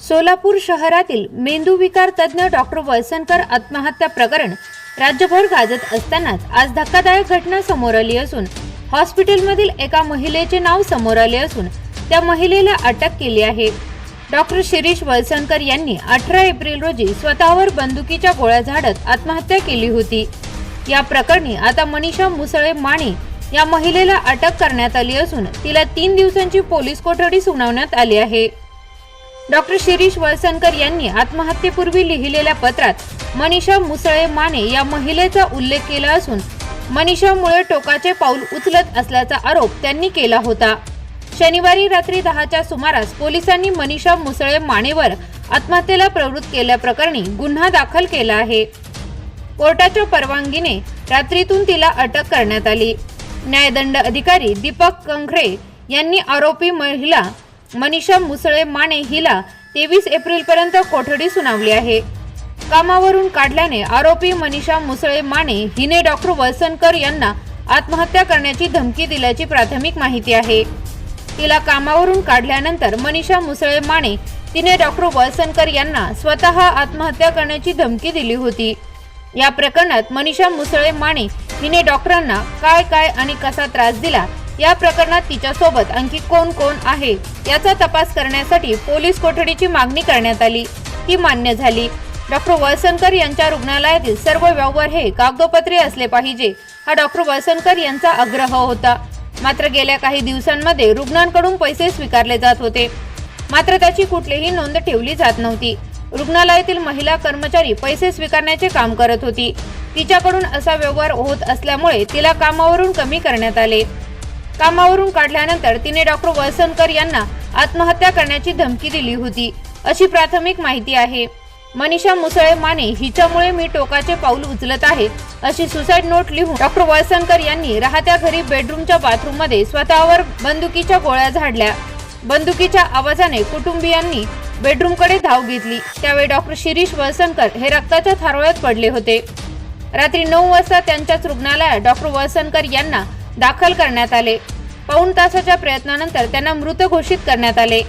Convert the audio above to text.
सोलापूर शहरातील मेंदूविकार तज्ज्ञ डॉक्टर वळसनकर आत्महत्या प्रकरण राज्यभर गाजत असतानाच आज धक्कादायक घटना समोर आली असून हॉस्पिटलमधील एका महिलेचे नाव समोर आले असून त्या महिलेला अटक केली आहे. डॉक्टर शिरीष वळसणकर यांनी अठरा एप्रिल रोजी स्वतःवर बंदुकीच्या गोळ्या झाडत आत्महत्या केली होती. या प्रकरणी आता मनीषा मुसळे माने या महिलेला अटक करण्यात आली असून तिला तीन दिवसांची पोलीस कोठडी सुनावण्यात आली आहे. डॉक्टर शिरीष वळसणकर यांनी आत्महत्येपूर्वी लिहिलेल्या पत्रात मनीषा मुसळे माने या महिलेचा उल्लेख केला असून मनीषामुळे टोकाचे पाऊल उचलत असल्याचा आरोप त्यांनी केला होता. शनिवारी रात्री दहाच्या सुमारास पोलिसांनी मनीषा मुसळे मानेवर आत्महत्येला प्रवृत्त केल्याप्रकरणी गुन्हा दाखल केला आहे. कोर्टाच्या परवानगीने रात्रीतून तिला अटक करण्यात आली. न्यायदंड अधिकारी दीपक कंखरे यांनी आरोपी महिला मनीषा मुसळे माने हिला तेवीस एप्रिल पर्यंत कोठडी सुनावली आहे. कामावरून काढल्याने आरोपी मनीषा मुसळे माने हिने डॉक्टर वळसनकर यांना आत्महत्या करण्याची धमकी दिल्याची प्राथमिक माहिती आहे. तिला कामावरून काढल्यानंतर मनीषा मुसळे माने तिने डॉक्टर वळसनकर यांना स्वतः आत्महत्या करण्याची धमकी दिली होती. या प्रकरणात मनीषा मुसळे माने हिने डॉक्टरांना काय काय आणि कसा त्रास दिला या प्रकरणात तिच्यासोबत आणखी कोण कोण आहे याचा तपास करण्यासाठी पोलीस कोठडीची मागणी करण्यात आली. ती मान्य झाली. डॉक्टर वळसणकर यांच्या रुग्णालयातील सर्व व्यवहार हे कागदोपत्री असले पाहिजे हा डॉक्टर वळसणकर यांचा आग्रह होता. मात्र गेल्या काही दिवसांमध्ये रुग्णांकडून पैसे स्वीकारले जात होते. मात्र त्याची कुठलीही नोंद ठेवली जात नव्हती. रुग्णालयातील महिला कर्मचारी पैसे स्वीकारण्याचे काम करत होती. तिच्याकडून असा व्यवहार होत असल्यामुळे तिला कामावरून कमी करण्यात आले. कामावरून काढल्यानंतर तिने डॉक्टर वळसनकर यांना आत्महत्या करण्याची धमकी दिली होती. अशी प्राथमिक माहिती आहे. मनीषा मुसळे माने हिच्यामुळे मी टोकाचे पाऊल उचलत आहे अशी सुसाईड नोट लिहून डॉक्टर वळसनकर यांनी राहत्या घरी बेडरूमच्या बाथरूममध्ये स्वतःवर बंदुकीच्या गोळ्या झाडल्या. बंदुकीच्या आवाजाने कुटुंबियांनी बेडरूमकडे धाव घेतली. त्यावेळी डॉक्टर शिरीष वळसनकर हे रक्ताच्या थारोळ्यात पडले होते. रात्री नऊ वाजता त्यांच्याच रुग्णालयात डॉक्टर वळसनकर यांना दाखल करण्यात आले. पाऊण तासाच्या प्रयत्नानंतर त्यांना मृत घोषित करण्यात आले.